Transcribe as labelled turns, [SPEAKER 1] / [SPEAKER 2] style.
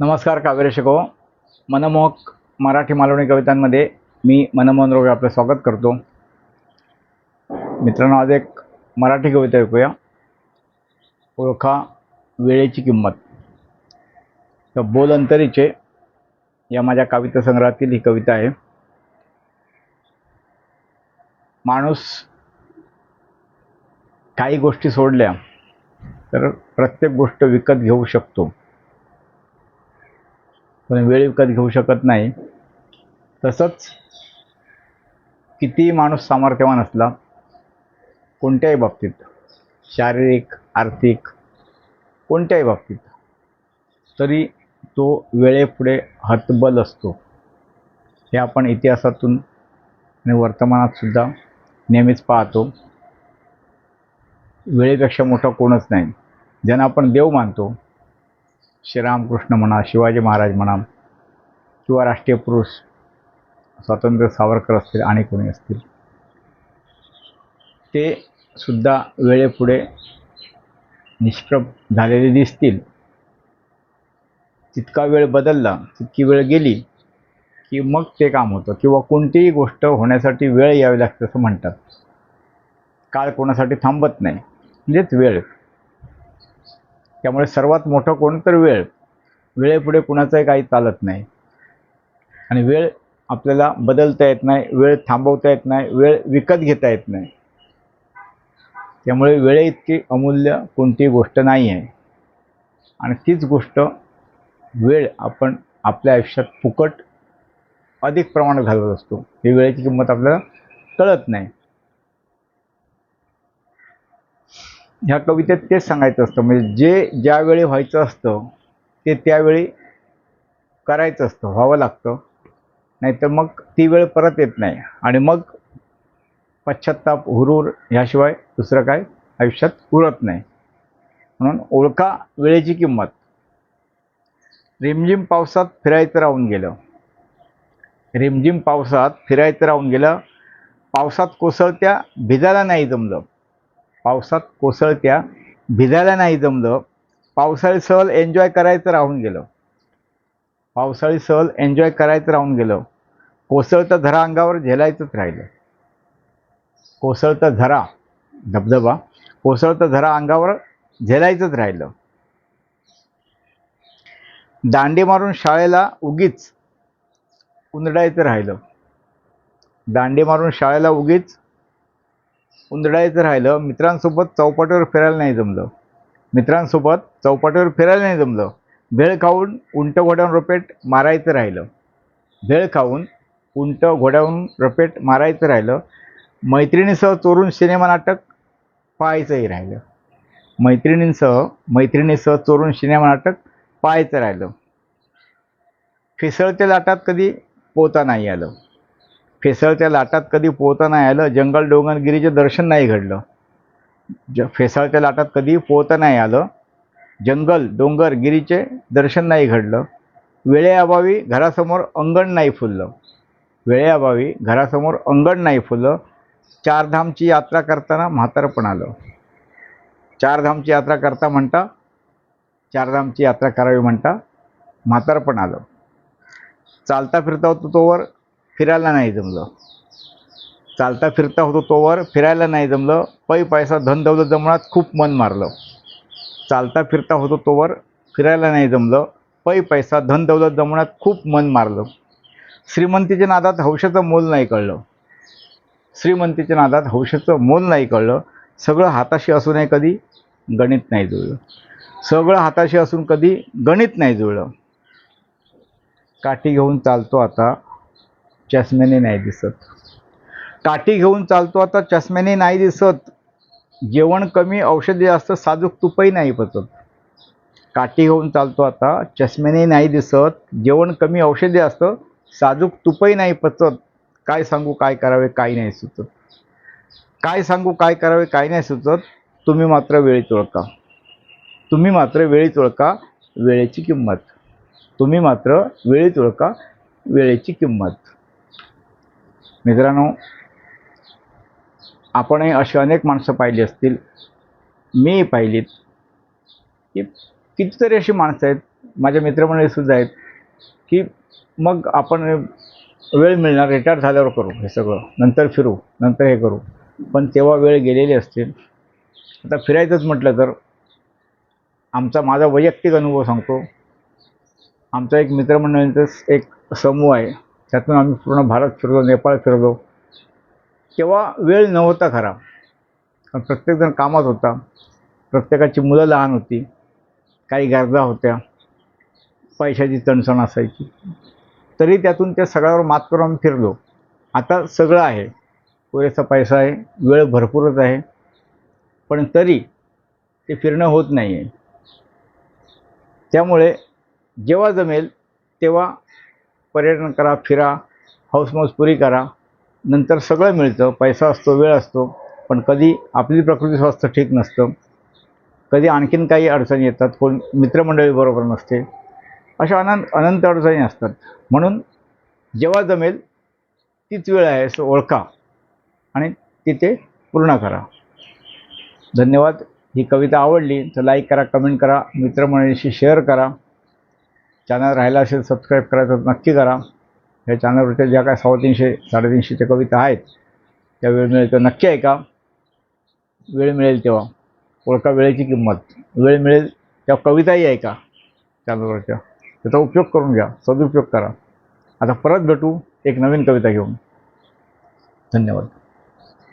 [SPEAKER 1] नमस्कार काव्यरक्षको मनमोहक मराठी मालवणी कवितांमध्ये मी मनमोहन रोगे आपलं स्वागत करतो. मित्रांनो आज एक मराठी कविता ऐकूया. ओळखा वेळेची किंमत. तर बोल अंतरीचे या माझ्या कविता संग्रहातील ही कविता आहे. माणूस काही गोष्टी सोडल्या तर प्रत्येक गोष्ट विकत घेऊ शकतो. पण वेळ विकत घेऊ शकत नाही. तसंच कितीही माणूस सामर्थ्यवान असला कोणत्याही बाबतीत शारीरिक आर्थिक कोणत्याही बाबतीत तरी तो वेळेपुढे हतबल असतो. हे आपण इतिहासातून आणि वर्तमानातसुद्धा नेहमीच पाहतो. वेळेपेक्षा मोठा कोणच नाही. ज्यांना आपण देव मानतो श्रीरामकृष्ण म्हणा शिवाजी महाराज म्हणा किंवा राष्ट्रीय पुरुष स्वातंत्र्य सावरकर असतील आणि कोणी असतील ते सुद्धा वेळेपुढे निष्प्रभ झालेले दिसतील. तितका वेळ बदलला तितकी वेळ गेली की मग ते काम होतं. किंवा कोणतीही गोष्ट होण्यासाठी वेळ यावी लागते असं म्हणतात. काळ कोणासाठी थांबत नाही. म्हणजेच वेळ. त्यामुळे सर्वात मोठं कोण तर वेळ. वेळेपुढे कुणाचंही काही चालत नाही. आणि वेळ आपल्याला बदलता येत नाही वेळ थांबवता येत नाही वेळ विकत घेता येत नाही. त्यामुळे वेळे इतकी अमूल्य कोणतीही गोष्ट नाही आहे. आणि तीच गोष्ट वेळ आपण आपल्या आयुष्यात फुकट अधिक प्रमाणात घालवत असतो. ही वेळेची किंमत आपल्याला कळत नाही. ह्या कवितेत तेच सांगायचं असतं. म्हणजे जे ज्यावेळी व्हायचं असतं ते त्यावेळी करायचं असतं व्हावं लागतं. नाहीतर मग ती वेळ परत येत नाही. आणि मग पश्चाताप हुरूर ह्याशिवाय दुसरं काय आयुष्यात उरत नाही. म्हणून ओळखा वेळेची किंमत. रिमझिम पावसात फिरायचं राहून गेलं. रिमझिम पावसात फिरायचं राहून गेलं. पावसात कोसळत्या भिजायला नाही जमलं. पावसात कोसळत्या भिजायला नाही जमलं. पावसाळी सहल एन्जॉय करायचं राहून गेलं. पावसाळी सहल एन्जॉय करायचं राहून गेलं. कोसळतं झरा अंगावर झेलायचंच राहिलं. कोसळतं झरा धबधबा कोसळतं झरा अंगावर झेलायचंच राहिलं. दांडी मारून शाळेला उगीच उंदडायचं राहिलं. दांडी मारून शाळेला उगीच उंदडायचं राहिलं मित्रांसोबत चौपाटीवर फिरायला नाही जमलं. मित्रांसोबत चौपाटीवर फिरायला नाही जमलं. भेळ खाऊन उंट घोड्यावरून रपेट मारायचं राहिलं. भेळ खाऊन उंट घोड्यावरून रपेट मारायचं राहिलं. मैत्रिणीसह चोरून सिनेमा नाटक पाहायचंही राहिलं. मैत्रिणींसह मैत्रिणीसह चोरून सिनेमा नाटक पाहायचं राहिलं. फिसळत्या लाटात कधी पोहता नाही आलं. फेसळत्या लाटात कधी पोहता नाही आलं जंगल डोंगरगिरीचे दर्शन नाही घडलं. ज फेसाळच्या लाटात कधी पोहता नाही आलं जंगल डोंगर गिरीचे दर्शन नाही घडलं. वेळेअभावी घरासमोर अंगण नाही फुललं. वेळेअभावी घरासमोर अंगण नाही फुललं. चारधामची यात्रा करताना म्हातारपण आलं. चारधामची यात्रा करता म्हणता चारधामची यात्रा करावी म्हणता म्हातारपण आलं. चालता फिरता होतो तोवर फिरायला नाही जमलं. चालता फिरता होतो तोवर फिरायला नाही जमलं. पै पैसा धन दौलत जमण्यात खूप मन मारलं. चालता फिरता होतो तोवर फिरायला नाही जमलं. पै पैसा धन दौलत जमण्यात खूप मन मारलं. श्रीमंतीच्या नादात हौशाचं मोल नाही कळलं. श्रीमंतीच्या नादात हौशाचं मोल नाही कळलं. सगळं हाताशी असूनही कधी गणित नाही जुळलं. सगळं हाताशी असून कधी गणित नाही जुळलं. काठी घेऊन चालतो आता. चष्म्याने नाही दिसत. काठी घेऊन चालतो आता चष्म्याने नाही दिसत. जेवण कमी औषधी जास्त साजूक तुपही नाही पचत. काठी घेऊन चालतो आता चष्म्याने नाही दिसत. जेवण कमी औषधी असतं साजूक तुपही नाही पचत. काय सांगू काय करावे काय नाही सुचत. काय सांगू काय करावे काय नाही सुचत. तुम्ही मात्र वेळीच ओळखा तुम्ही मात्र वेळीच ओळखा वेळेची किंमत. तुम्ही मात्र वेळीच ओळखा वेळेची किंमत. मित्रांनो आपणही अशी अनेक माणसं पाहिली असतील. मी पाहिलीत की कितीतरी अशी माणसं आहेत माझ्या मित्रमंडळीसुद्धा आहेत की मग आपण वेळ मिळणार रिटायर झाल्यावर करू हे सगळं. नंतर फिरू नंतर हे करू. पण तेव्हा वेळ गेलेली असते आता फिरायचंच म्हटलं तर आमचा माझा वैयक्तिक अनुभव सांगतो. आमचा एक मित्रमंडळींचाच एक समूह आहे. त्यातून आम्ही पूर्ण भारत फिरलो नेपाळ फिरलो. तेव्हा वेळ नव्हता खरा. कारण प्रत्येकजण कामात होता. प्रत्येकाची मुलं लहान होती. काही गरजा होत्या. पैशाची तणसण असायची. तरी त्यातून त्या सगळ्यावर मात करून आम्ही फिरलो. आता सगळं आहे. पुरेसा पैसा आहे. वेळ भरपूरच आहे. पण तरी ते फिरणं होत नाही आहे त्यामुळे जेव्हा जमेल तेव्हा पर्यटन करा फिरा हौसमौज पुरी करा. नंतर सगळं मिळतं. पैसा असतो वेळ असतो. पण कधी आपली प्रकृती स्वास्थ्य ठीक नसतं. कधी आणखीन काही अडचणी येतात. कोण मित्रमंडळी बरोबर नसते. अशा अनंत अनंत अडचणी असतात. म्हणून जेव्हा जमेल तीच वेळ आहे. असं ओळखा. आणि तिथे पूर्ण करा. धन्यवाद. ही कविता आवडली तर लाईक करा कमेंट करा. मित्रमंडळीशी शेअर करा. चॅनल राहिला असेल सबस्क्राईब करायचं नक्की करा. या चॅनलवरच्या ज्या काय साडेतीनशे साडेतीनशेच्या कविता आहेत त्या वेळ मिळेल तर नक्की ऐका. वेळ मिळेल तेव्हा. ओळखा वेळेची किंमत. वेळ मिळेल तेव्हा कविताही ऐका. चॅनलवरच्या त्याचा उपयोग करून घ्या. सदुपयोग करा. आता परत भेटू एक नवीन कविता घेऊन. धन्यवाद.